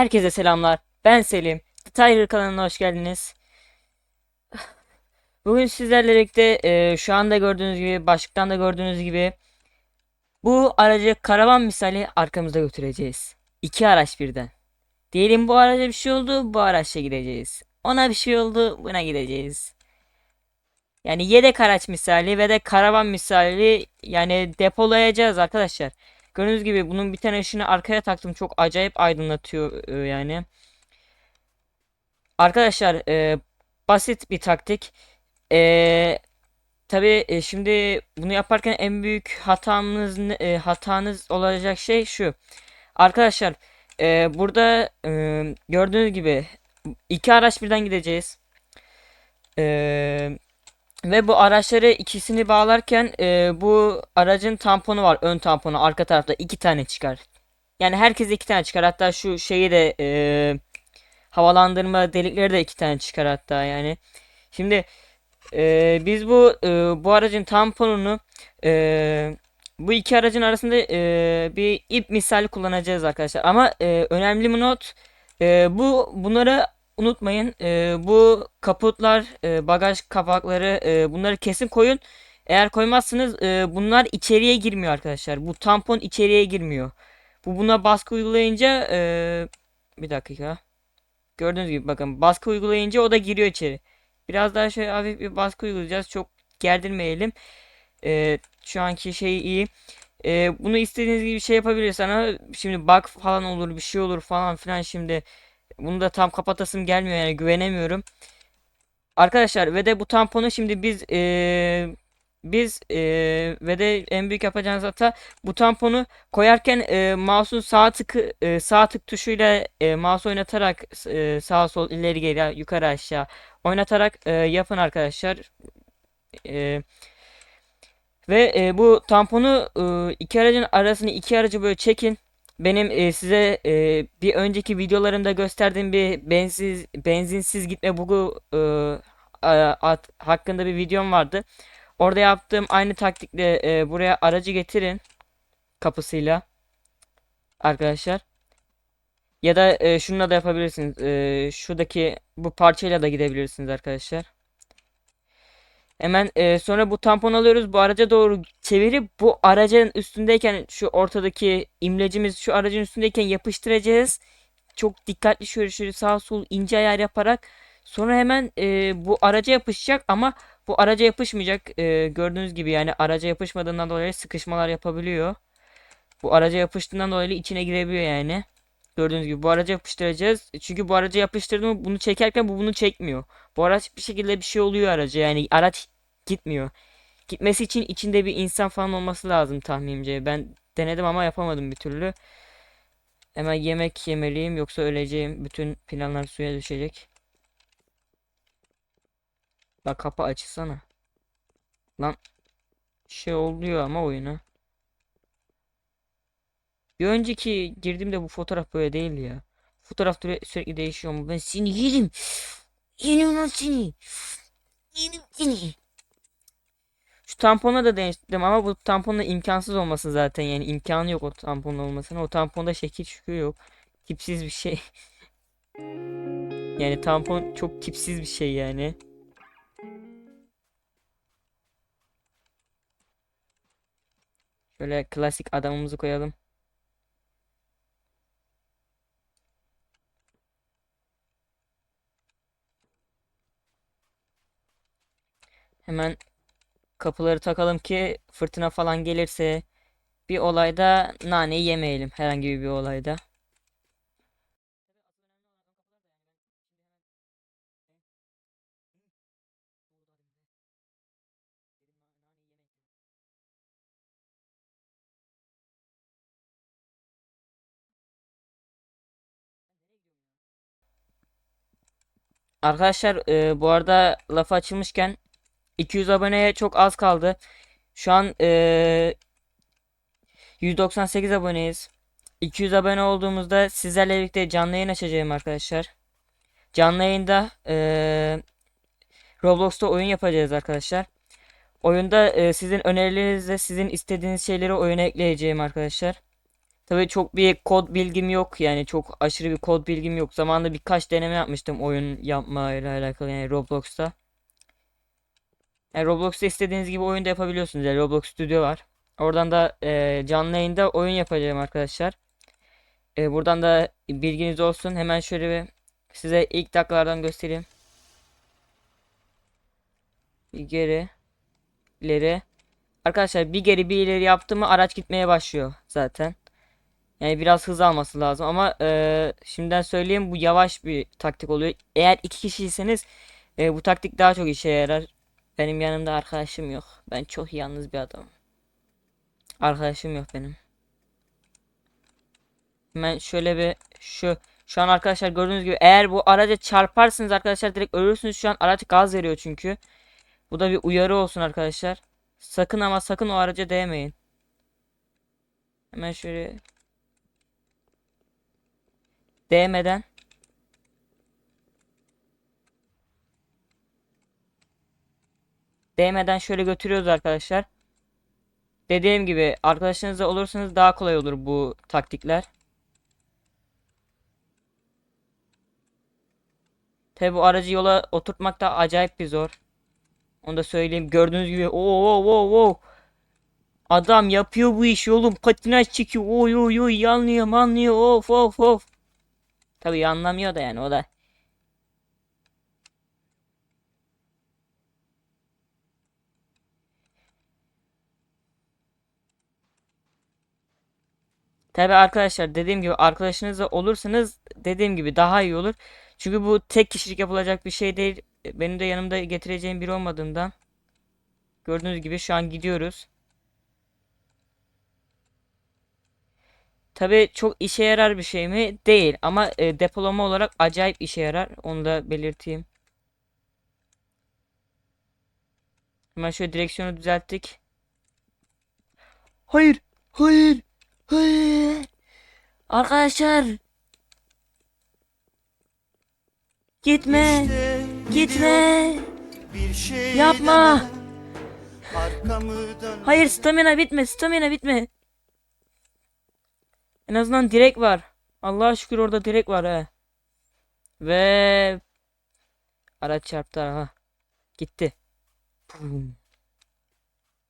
Herkese selamlar. Ben Selim. The Tiger kanalına hoş geldiniz. Bugün sizlerle birlikte e, şu anda gördüğünüz gibi, başlıktan da gördüğünüz gibi bu aracı karavan misali arkamızda götüreceğiz. İki araç birden. Diyelim bu araca bir şey oldu, bu araçla gideceğiz. Ona bir şey oldu, buna gideceğiz. Yani yedek araç misali ve de karavan misali yani depolayacağız arkadaşlar. Gördüğünüz gibi bunun bir tane ışığını arkaya taktım. Çok acayip aydınlatıyor e, yani. Arkadaşlar e, basit bir taktik. E, tabii e, şimdi bunu yaparken en büyük hatamız e, hatanız olacak şey şu. Arkadaşlar e, burada e, gördüğünüz gibi iki araç birden gideceğiz. E, ve bu araçları ikisini bağlarken e, bu aracın tamponu var. Ön tamponu arka tarafta iki tane çıkar. Yani herkes iki tane çıkar. Hatta şu şeyi de e, havalandırma delikleri de iki tane çıkar hatta yani. Şimdi e, biz bu e, bu aracın tamponunu e, bu iki aracın arasında e, bir ip misali kullanacağız arkadaşlar. Ama e, önemli bir not e, bu bunları unutmayın. E, bu kaputlar, e, bagaj kapakları e, bunları kesin koyun. Eğer koymazsanız e, bunlar içeriye girmiyor arkadaşlar. Bu tampon içeriye girmiyor. Bu buna baskı uygulayınca e, bir dakika. Gördüğünüz gibi bakın baskı uygulayınca o da giriyor içeri. Biraz daha şöyle hafif bir baskı uygulayacağız. Çok gerdirmeyelim. E, şu anki şey iyi. E, bunu istediğiniz gibi şey yapabilirsiniz ama şimdi bug falan olur bir şey olur falan filan şimdi. Bunu da tam kapatasım gelmiyor yani güvenemiyorum. Arkadaşlar ve de bu tamponu şimdi biz eee, biz eee, ve de en büyük yapacağınız hata bu tamponu koyarken eee mouse'un sağ tıkı eee, sağ tık tuşuyla eee mouse oynatarak eee sağa sol ileri geri yukarı aşağı oynatarak eee, yapın arkadaşlar. Eee, ve eee, bu tamponu eee, iki aracın arasını iki aracı böyle çekin. Benim eee, size eee, bir önceki videolarımda gösterdiğim bir bensiz benzinsiz gitme bugu a- at- hakkında bir videom vardı. Orada yaptığım aynı taktikle eee, buraya aracı getirin kapısıyla arkadaşlar. Ya da eee, şununla da yapabilirsiniz. Eee, şuradaki bu parçayla da gidebilirsiniz arkadaşlar. Hemen e, sonra bu tampon alıyoruz. Bu araca doğru çevirip bu aracın üstündeyken şu ortadaki imlecimiz şu aracın üstündeyken yapıştıracağız. Çok dikkatli şöyle şöyle sağ sol ince ayar yaparak sonra hemen e, bu araca yapışacak ama bu araca yapışmayacak. E, gördüğünüz gibi yani araca yapışmadığından dolayı sıkışmalar yapabiliyor. Bu araca yapıştığından dolayı içine girebiliyor yani. Gördüğünüz gibi bu araca yapıştıracağız. Çünkü bu araca yapıştırdım bunu çekerken bu bunu çekmiyor. Bu araç bir şekilde bir şey oluyor araca yani araç gitmiyor. Gitmesi için içinde bir insan falan olması lazım tahminimce. Ben denedim ama yapamadım bir türlü. Hemen yemek yemeliyim yoksa öleceğim. Bütün planlar suya düşecek. Bak kapı açılsana. Lan şey oluyor ama oyuna. Bir önceki girdiğimde bu fotoğraf böyle değildi ya. Fotoğraf süre- sürekli değişiyor ama ben seni yerim. Yerim lan seni. Yerim seni. Şu tampona da değiştirdim ama bu tamponla imkansız olması zaten yani imkanı yok o tamponun olmasına. O tamponda şekil şükür yok. Tipsiz bir şey. Yani tampon çok tipsiz bir şey yani. Şöyle klasik adamımızı koyalım. Hemen kapıları takalım ki fırtına falan gelirse bir olayda naneyi yemeyelim herhangi bir olayda. Arkadaşlar e, bu arada lafı açılmışken 200 aboneye çok az kaldı. Şu an e, 198 aboneyiz. 200 abone olduğumuzda sizlerle birlikte canlı yayın açacağım arkadaşlar. Canlı yayında e, Roblox'ta oyun yapacağız arkadaşlar. Oyunda e, sizin önerilerinizle sizin istediğiniz şeyleri oyuna ekleyeceğim arkadaşlar. Tabii çok bir kod bilgim yok yani çok aşırı bir kod bilgim yok. Zamanında birkaç deneme yapmıştım oyun yapmayla alakalı yani Roblox'ta. Yani Roblox'ta istediğiniz gibi oyun da yapabiliyorsunuz. Yani Roblox Studio var. Oradan da e, canlı yayında oyun yapacağım arkadaşlar. E, buradan da bilginiz olsun. Hemen şöyle bir size ilk dakikalardan göstereyim. Bir geri, ileri. Arkadaşlar bir geri bir ileri yaptım mı araç gitmeye başlıyor zaten. Yani biraz hız alması lazım ama e, şimdiden söyleyeyim bu yavaş bir taktik oluyor. Eğer iki kişiyseniz e, bu taktik daha çok işe yarar. Benim yanımda arkadaşım yok. Ben çok yalnız bir adamım. Arkadaşım yok benim. Hemen şöyle bir şu şu an arkadaşlar gördüğünüz gibi eğer bu araca çarparsınız arkadaşlar direkt ölürsünüz. Şu an araç gaz veriyor çünkü. Bu da bir uyarı olsun arkadaşlar. Sakın ama sakın o araca değmeyin. Hemen şöyle değmeden değmeden şöyle götürüyoruz arkadaşlar. Dediğim gibi arkadaşınızla olursanız daha kolay olur bu taktikler. Tabi bu aracı yola oturtmak da acayip bir zor. Onu da söyleyeyim. Gördüğünüz gibi o o o o Adam yapıyor bu işi oğlum. Patinaj çekiyor. Oy oy oy yanlıyor manlıyor. Of of of. Tabi anlamıyor da yani o da. Tabi arkadaşlar dediğim gibi arkadaşınızla olursanız dediğim gibi daha iyi olur. Çünkü bu tek kişilik yapılacak bir şey değil. Benim de yanımda getireceğim biri olmadığından. Gördüğünüz gibi şu an gidiyoruz. Tabi çok işe yarar bir şey mi? Değil ama e, depolama olarak acayip işe yarar. Onu da belirteyim. Hemen şöyle direksiyonu düzelttik. Hayır, hayır, Arkadaşlar. Gitme, İşte gitme. bir şey Yapma. Hayır, stamina bitme, stamina bitme. En azından direk var. Allah'a şükür orada direk var he. Ve araç çarptı ha. Gitti.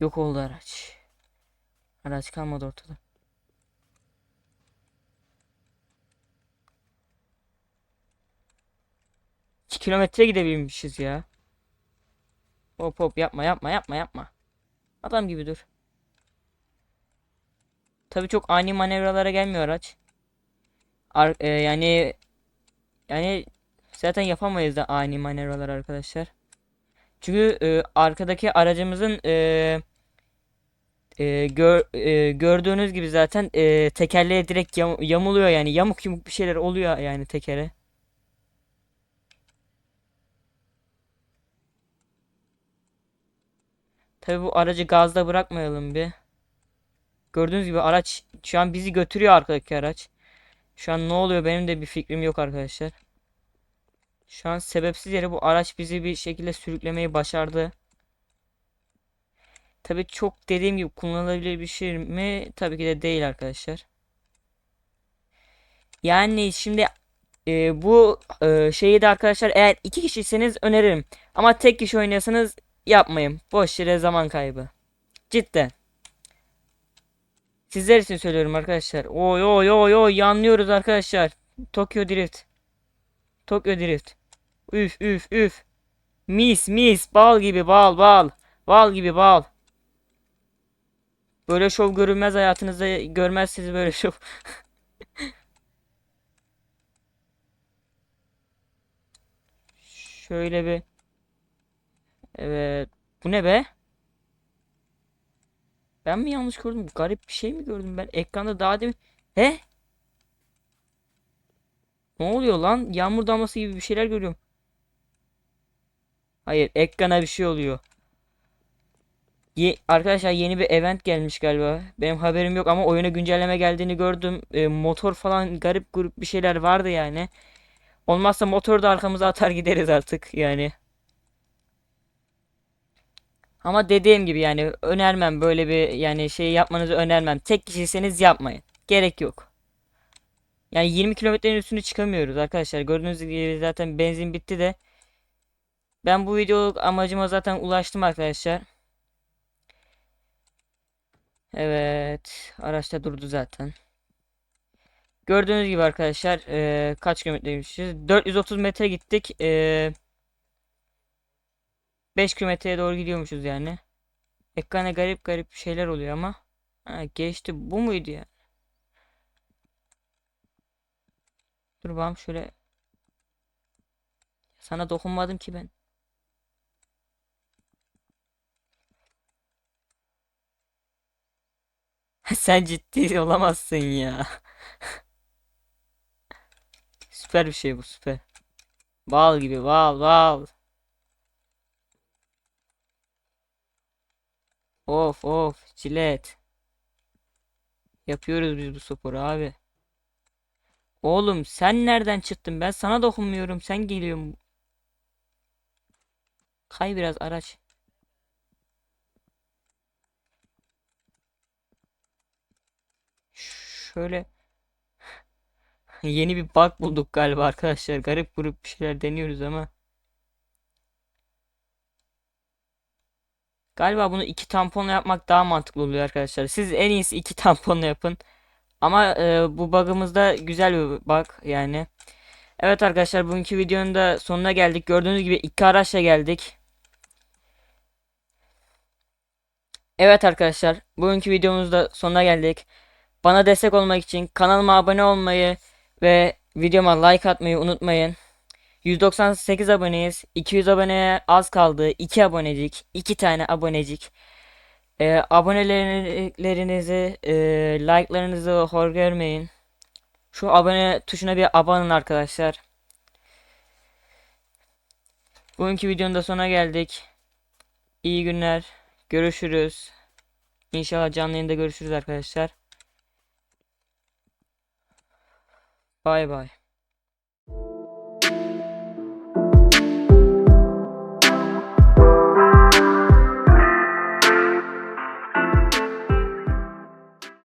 Yok oldu araç. Araç kalmadı ortada. İki kilometre gidebilmişiz ya. Hop hop yapma yapma yapma yapma. Adam gibi dur. Tabii çok ani manevralara gelmiyor araç. Ar e, yani yani zaten yapamayız da ani manevralar arkadaşlar. Çünkü e, arkadaki aracımızın e, e, gör, e, gördüğünüz gibi zaten e, tekerleğe direkt yam yamuluyor yani yamuk yumuk bir şeyler oluyor yani tekere. Tabii bu aracı gazda bırakmayalım bir. Gördüğünüz gibi araç şu an bizi götürüyor arkadaki araç. Şu an ne oluyor benim de bir fikrim yok arkadaşlar. Şu an sebepsiz yere bu araç bizi bir şekilde sürüklemeyi başardı. Tabi çok dediğim gibi kullanılabilir bir şey mi? Tabii ki de değil arkadaşlar. Yani şimdi e, bu e, şeyi de arkadaşlar eğer iki kişiyseniz öneririm. Ama tek kişi oynuyorsanız yapmayın. Boş yere zaman kaybı. Cidden. Sizler için söylüyorum arkadaşlar. Oy oy oy oy yanlıyoruz arkadaşlar. Tokyo Drift. Tokyo Drift. Üf üf üf. Mis mis bal gibi bal bal. Bal gibi bal. Böyle şov görünmez hayatınızda görmezsiniz böyle şov. Şöyle bir. Evet. Bu ne be? Ben mi yanlış gördüm? Garip bir şey mi gördüm ben? Ekranda daha demin... He? Ne oluyor lan? Yağmur damlası gibi bir şeyler görüyorum. Hayır, ekrana bir şey oluyor. Ye Arkadaşlar yeni bir event gelmiş galiba. Benim haberim yok ama oyuna güncelleme geldiğini gördüm. E, motor falan garip grup bir şeyler vardı yani. Olmazsa motoru da arkamıza atar gideriz artık yani. Ama dediğim gibi yani önermem böyle bir yani şey yapmanızı önermem. Tek kişiyseniz yapmayın. gerek yok. Yani 20 kilometrenin üstüne çıkamıyoruz arkadaşlar. Gördüğünüz gibi zaten benzin bitti de. Ben bu video amacıma zaten ulaştım arkadaşlar. Evet. Araçta durdu zaten. Gördüğünüz gibi arkadaşlar eee, kaç kilometreymişiz? 430 metre gittik. Eee 5 kilometreye doğru gidiyormuşuz yani. Ekrana garip garip şeyler oluyor ama. Ha, geçti. Bu muydu ya? Dur bakalım şöyle. Sana dokunmadım ki ben. Sen ciddi olamazsın ya. Süper bir şey bu süper. Bal gibi bal bal. Of of çilet. Yapıyoruz biz bu sporu abi. Oğlum sen nereden çıktın? Ben sana dokunmuyorum. Sen geliyorsun. Kay biraz araç. Şöyle yeni bir bug bulduk galiba arkadaşlar. Garip grup bir şeyler deniyoruz ama. Galiba bunu iki tamponla yapmak daha mantıklı oluyor arkadaşlar. Siz en iyisi iki tamponla yapın. Ama e, bu bug'ımız da güzel bir bug yani. Evet arkadaşlar bugünkü videonun da sonuna geldik. Gördüğünüz gibi iki araçla geldik. Evet arkadaşlar bugünkü videomuzda sonuna geldik. Bana destek olmak için kanalıma abone olmayı ve videoma like atmayı unutmayın. 198 aboneyiz. 200 aboneye az kaldı. 2 abonecik. 2 tane abonecik. Ee, abonelerinizi, e, like'larınızı hor görmeyin. Şu abone tuşuna bir abanın arkadaşlar. Bugünkü videonun da sonuna geldik. İyi günler. Görüşürüz. İnşallah canlı yayında görüşürüz arkadaşlar. Bay bay.